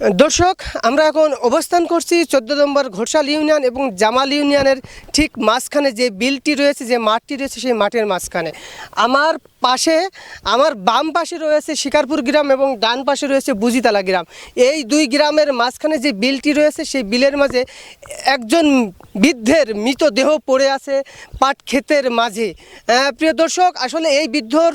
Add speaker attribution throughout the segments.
Speaker 1: দর্শক, আমরা এখন অবস্থান করছি চোদ্দ নম্বর ঘোষাল ইউনিয়ন এবং জামাল ইউনিয়নের ঠিক মাঝখানে যে বিলটি রয়েছে, যে মাঠটি রয়েছে সেই মাঠের মাঝখানে। আমার পাশে, আমার বাম পাশে রয়েছে শিকারপুর গ্রাম এবং ডান পাশে রয়েছে বুজিতলা গ্রাম। এই দুই গ্রামের মাঝখানে যে বিলটি রয়েছে, সেই বিলের মাঝে একজন বৃদ্ধের মৃতদেহ পড়ে আছে পাট ক্ষেতের মাঝে। প্রিয় দর্শক, আসলে এই বৃদ্ধর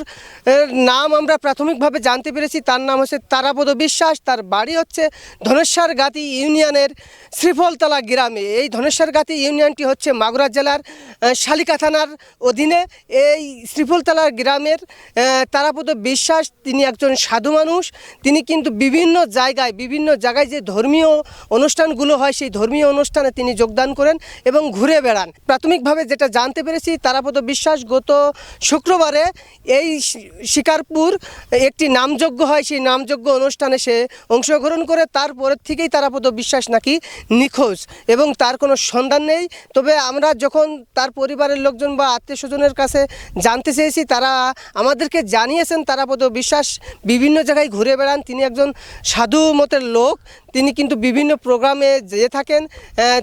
Speaker 1: নাম আমরা প্রাথমিকভাবে জানতে পেরেছি। তার নাম হচ্ছে তারাপদ বিশ্বাস, তার বাড়ি হচ্ছে ধনেশ্বর গাতি ইউনিয়নের শ্রীফলতলা গ্রামে। এই ধনেশ্বর গাতি ইউনিয়নটি হচ্ছে মাগুরা জেলার শালিকা থানার অধীনে। এই শ্রীফলতলা গ্রামের তারাপদ বিশ্বাস, তিনি একজন সাধু মানুষ। তিনি কিন্তু বিভিন্ন জায়গায় বিভিন্ন জায়গায় যে ধর্মীয় অনুষ্ঠানগুলো হয়, সেই ধর্মীয় অনুষ্ঠানে তিনি যোগদান করেন এবং ঘুরে বেড়ান। প্রাথমিকভাবে যেটা জানতে পেরেছি, তারাপদ বিশ্বাস গত শুক্রবারে এই শিকারপুর একটি নামযজ্ঞ হয়। সেই নামযজ্ঞ অনুষ্ঠানে সে অংশগ্রহণ করে তারপরের থেকেই তারাপদ বিশ্বাস নাকি নিখোঁজ এবং তার কোনো সন্ধান নেই। তবে আমরা যখন তার পরিবারের লোকজন বা আত্মীয় স্বজনের কাছে জানতে চেয়েছি, তারা আমাদেরকে জানিয়েছেন তারাপদ বিশ্বাস। বিভিন্ন জায়গায় ঘুরে বেড়ান। তিনি একজন সাধু মতের লোক। তিনি কিন্তু বিভিন্ন প্রোগ্রামে যেয়ে থাকেন।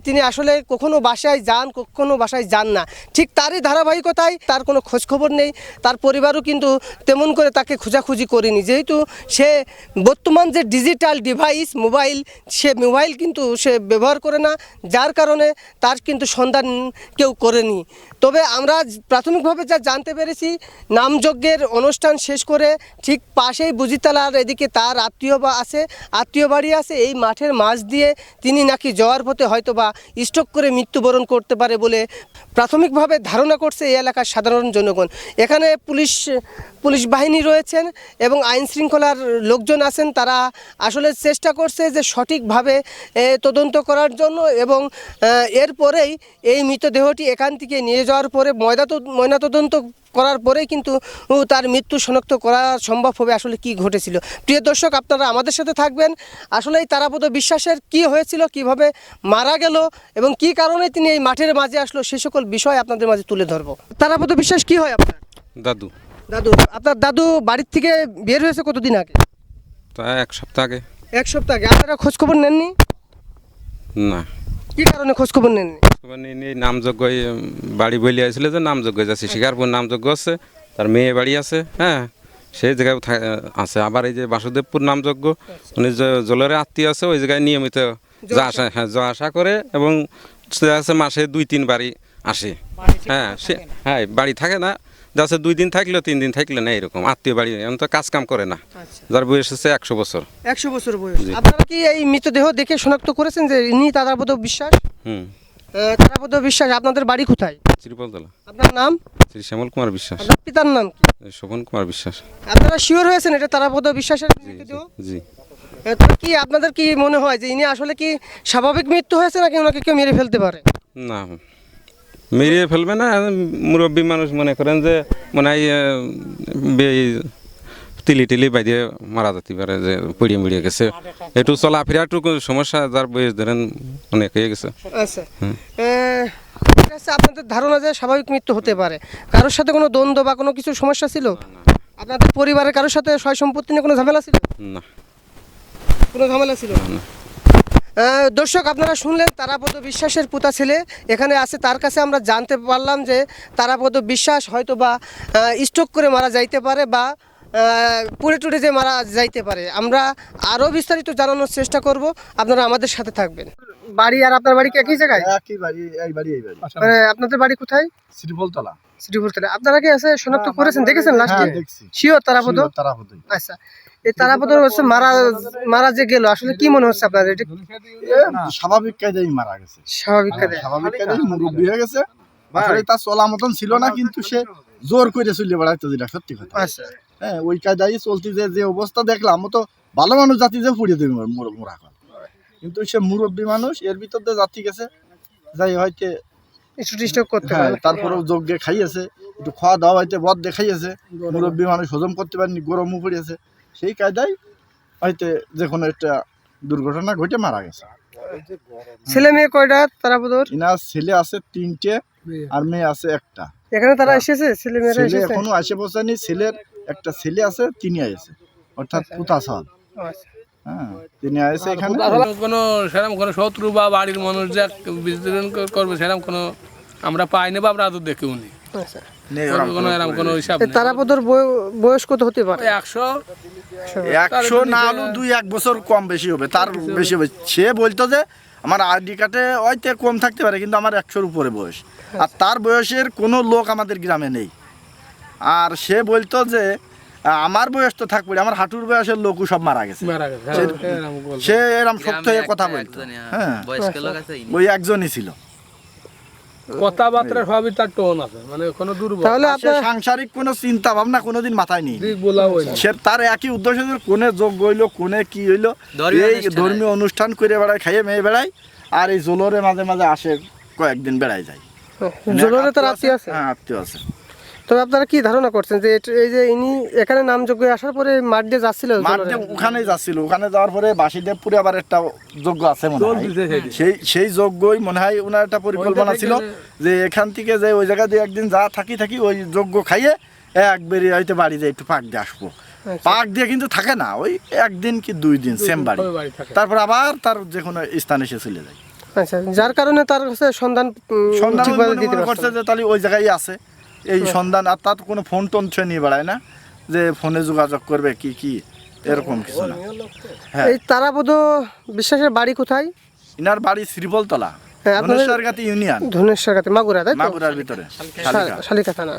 Speaker 1: তিনি আসলে কখনো বাসায় যান, কখনো বাসায় যান না। ঠিক তারই ধারাবাহিকতায় তার কোনো খোঁজখবর নেই। তার পরিবারও কিন্তু তেমন করে তাকে খোঁজাখুঁজি করেনি। যেহেতু সে বর্তমান যে ডিজিটাল ডিভাইস মোবাইল সে মোবাইল কিন্তু সে ব্যবহার করে না। যার কারণে তার কিন্তু সন্ধান কেউ করেনি। তবে আমরা প্রাথমিকভাবে যা জানতে পেরেছি, নামযজ্ঞের অনুষ্ঠান শেষ করে ঠিক পাশেই বুজিতলার এদিকে তার আত্মীয় বা আছে, আত্মীয় বাড়ি আছে। এই মাঠের মাঝ দিয়ে তিনি নাকি যাওয়ার পথে হয়তো বা স্ট্রোক করে মৃত্যুবরণ করতে পারে বলে প্রাথমিকভাবে ধারণা করছে এই এলাকার সাধারণ জনগণ। এখানে পুলিশ পুলিশ বাহিনী রয়েছেন এবং আইন শৃঙ্খলার লোকজন আছেন। তারা আসলে চেষ্টা করছে যে সঠিকভাবে তদন্ত করার জন্য এবং এরপরেই এই মৃতদেহটি এখান থেকে নিয়ে যাওয়ার পরে ময়না ময়নাতদন্ত করার পরেই কিন্তু তার মৃত্যু শনাক্ত করা সম্ভব হবে আসলে কি ঘটেছিল। প্রিয় দর্শক আপনারা আমাদের সাথে থাকবেন। আসলে এই তারাপদ বিশ্বাসের কি হয়েছিল কীভাবে মারা গেল এবং কি কারণে তিনি এই মাঠের মাঝে আসলো সে সকল বিষয় আপনাদের মাঝে তুলে ধরব। তারাপদ বিশ্বাস কি হয় আপনার?
Speaker 2: দাদু।
Speaker 1: দাদু আপনার দাদু বাড়ির থেকে বের হয়েছে কতদিন আগে?
Speaker 2: তা এক সপ্তাহ আগে।
Speaker 1: এক সপ্তাহ আগে আপনারা খোঁজখবর নেননি?
Speaker 2: না।
Speaker 1: কি কারণে খোঁজখবর নেননি?
Speaker 2: মানে এই বাড়ি বলি আসলে যে নামযজ্ঞ যাচ্ছে শিকারপুর নামযজ্ঞ আছে তার মেয়ে বাড়ি আছে হ্যাঁ? সেই জায়গায় আছে। আবার এই যে বাসুদেবপুর নামযজ্ঞ উনি জলের আত্মীয় আছে ওই জায়গায় নিয়মিত যা আসা হ্যাঁ যা আসা করে এবং আছে মাসে দুই তিন বাড়ি আসে। হ্যাঁ সে হ্যাঁ বাড়ি থাকে না। যাচ্ছে দুই দিন থাকলেও তিন দিন থাকলে না এরকম। আত্মীয় বাড়ি এমন তো কাজ কাম করে না।
Speaker 1: আচ্ছা।
Speaker 2: যার বয়স হচ্ছে একশো বছর।
Speaker 1: একশো বছর বয়স। আপনারা কি এই মৃতদেহ দেখে শনাক্ত করেছেন যে ইনি তারাপদ বিশ্বাস?
Speaker 2: হুম।
Speaker 1: তারাপদ বিশ্বাস আপনাদের বাড়ি কোথায়?
Speaker 2: শ্রীপলতলা।
Speaker 1: আপনার নাম?
Speaker 2: শ্রী শ্যামল কুমার বিশ্বাস।
Speaker 1: আপনার পিতার নাম কি?
Speaker 2: শোভন কুমার বিশ্বাস।
Speaker 1: আপনারা শিওর হয়েছেন এটা তারাপদ বিশ্বাসের
Speaker 2: জি
Speaker 1: মৃতদেহ?
Speaker 2: জি।
Speaker 1: আহ, কি আপনাদের কি মনে হয় যে ইনি আসলে কি স্বাভাবিক মৃত্যু হয়েছে নাকি ওনাকে কেউ মেরে ফেলতে পারে?
Speaker 2: না। মেরিয়ে ফেলবে না? মুরব্বী মানুষ মনে করেন যে মনে হয় তিলি টিলি বাইরে মারা যেতে পারে যে পুড়িয়ে মুড়িয়ে গেছে। একটু চলাফেরা একটু সমস্যা যার বয়স ধরেন অনেক হয়ে গেছে।
Speaker 1: আচ্ছা। আপনাদের ধারণা যে স্বাভাবিক মৃত্যু হতে পারে। কারোর সাথে কোনো দ্বন্দ্ব বা কোনো কিছু সমস্যা ছিল? আপনাদের পরিবারের কারোর সাথে সয় সম্পত্তি নিয়ে কোনো ঝামেলা ছিল?
Speaker 2: না।
Speaker 1: কোনো ঝামেলা ছিল? না? দর্শক, আপনারা শুনলেন তারাপদ বিশ্বাসের পুতা ছেলে। এখানে আছে, তার কাছে আমরা জানতে পারলাম যে তারাপদ বিশ্বাস হয়তো বা স্ট্রোক করে মারা যাইতে পারে বা পুড়ে টুড়ে যে মারা যাইতে পারে আমরা আরও বিস্তারিত জানানোর চেষ্টা করব। আপনারা আমাদের সাথে থাকবেন। বাড়ি আর আপনার বাড়ি কি একই জায়গায়?
Speaker 3: একই বাড়ি এই বাড়ি এই বাড়ি।
Speaker 1: মানে আপনাদের বাড়ি কোথায়?
Speaker 3: শ্রীফলতলা।
Speaker 1: শ্রীপুরতলা আপনারা কি আছে? শনাক্ত করেছেন? দেখেছেন লাস্টে?
Speaker 3: হ্যাঁ দেখছি।
Speaker 1: শিওর তারাপদ?
Speaker 3: তারাপদই।
Speaker 1: আচ্ছা। এই তারাপদ হচ্ছে মারা মারা যে গেল আসলে কি মনে হচ্ছে আপনাদের? এটা
Speaker 3: স্বাভাবিক কায়দায় মারা গেছে।
Speaker 1: স্বাভাবিক কাজে
Speaker 3: স্বাভাবিক কায়দায় মুরব্বী হয়ে গেছে। আসলে তার চলা মতন ছিল না কিন্তু সে জোর করে চলে বেড়াইতো যেটা সত্যি কথা।
Speaker 1: আচ্ছা।
Speaker 3: হ্যাঁ ওই কায়দায় চলতি যে অবস্থা দেখলাম তো ভালো মানুষ জাতি যে পুড়িয়ে দেবে মোর- কর কিন্তু সে মুরব্বী মানুষ এর ভিতর দিয়ে জাতি গেছে যাই হয়তো
Speaker 1: একটু ডিস্টার্ব করতে
Speaker 3: হ্যাঁ তারপরেও যোগ্যে খাইয়েছে একটু খাওয়া দাওয়া হয়তো বদ দেখাইয়েছে মুরব্বী মানুষ হজম করতে পারেনি গরমও পড়িয়েছে। সেই কায়দায় হয়তো যে কোনো একটা দুর্ঘটনা ঘটে মারা গেছে।
Speaker 1: ছেলে মেয়ে কয়টা তারাপদর
Speaker 3: ইনার ছেলে আছে তিনটে আর মেয়ে আছে একটা।
Speaker 1: এখানে তারা এসেছে? ছেলে মেয়েরা এসেছে?
Speaker 3: এখনও আসে পৌঁছায়নি ছেলের একটা ছেলে আছে তিনি আছে অর্থাৎ পুতা সাল।
Speaker 1: আচ্ছা।
Speaker 3: হ্যাঁ তিনি আসে এখানে।
Speaker 4: কোনো সেরকম কোনো শত্রু বা বাড়ির মানুষ যা বিতরণ করবে সেরকম কোনো আমরা পাইনি বা আমরা আদৌ দেখিও নি।
Speaker 1: আচ্ছা।
Speaker 3: নেই
Speaker 4: কোনো এরকম কোনো হিসাব
Speaker 1: তারাপদর বয়- বয়স কত হতে পারে?
Speaker 4: একশো।
Speaker 3: একশো। না হলেও দুই এক বছর কম বেশি হবে তার বেশি হবে। সে বলতো যে আমার আইডি কার্ডে হয়তো কম থাকতে পারে কিন্তু আমার একশোর উপরে বয়স। আর তার বয়সের কোনো লোক আমাদের গ্রামে নেই। আর সে বলতো যে আমার বয়স তো থাকবে আমার হাঁটুর বয়সের লোকও সব মারা গেছে।
Speaker 4: মারা হ্যাঁ, এরকম
Speaker 3: সে এরম সত্য হয়ে কথা বলতো। হ্যাঁ
Speaker 5: বয়স্ক লোক আছে
Speaker 3: ওই একজনই ছিল।
Speaker 4: কথাবার্তা সবই তার টোন আছে মানে কোনো দুর্বল।
Speaker 1: তাহলে আপনার
Speaker 3: সাংসারিক কোনো চিন্তা ভাবনা কোনোদিন মাথায় নেই।
Speaker 4: হয়
Speaker 3: সে তার একই উদ্দেশ্য যে কোনে যোগ হইল কোনে কি হইল এই ধর্মীয় অনুষ্ঠান করে বেড়ায় খাইয়ে মেয়ে বেড়ায় আর এই জোলরে মাঝে মাঝে আসে কয়েকদিন বেড়ায় যায়।
Speaker 1: জোলরে তার আত্মীয় আছে।
Speaker 3: হ্যাঁ আত্মীয় আছে।
Speaker 1: তবে আপনারা কি ধারণা করছেন যে এই যে ইনি এখানে নামযোগ্য আসার পরে মাঠ দিয়ে যাচ্ছিল
Speaker 3: মাঠ দিয়ে ওখানে যাচ্ছিল। ওখানে যাওয়ার পরে বাসিদেবপুরে আবার একটা যজ্ঞ আছে মনে হয়। সেই সেই যজ্ঞই মনে হয় ওনার একটা পরিকল্পনা ছিল যে এখান থেকে যে ওই জায়গা দিয়ে একদিন যা থাকি থাকি ওই যজ্ঞ খাইয়ে একবারই হয়তো বাড়ি দিয়ে একটু পাক দিয়ে আসব।
Speaker 1: আচ্ছা।
Speaker 3: পাক দিয়ে কিন্তু থাকে না ওই একদিন কি দুই দিন সেম বাড়ি। তারপর আবার তার যে কোনো স্থানে সে চলে যায়।
Speaker 1: আচ্ছা যার কারণে তার কাছে সন্ধান
Speaker 3: সন্ধান
Speaker 1: দিতে পারছে
Speaker 3: করছে যে তাহলে ওই জায়গায় আছে। এই সন্ধান আর তার কোনো ফোন টোন ছুঁয়ে নিয়ে বেড়ায় না? যে ফোনে যোগাযোগ করবে কি কি এরকম কিছু না। হ্যাঁ।
Speaker 1: এই তারাপদ বিশ্বাসের বাড়ি কোথায়?
Speaker 3: ইনার বাড়ি শ্রীবলতলা
Speaker 1: হ্যাঁ,
Speaker 3: ধনেশ্বরগাতি ইউনিয়ন।
Speaker 1: ধনেশ্বর মাগুরা তাই
Speaker 3: মাগুরার ভিতরে।
Speaker 1: শালিকা থানা।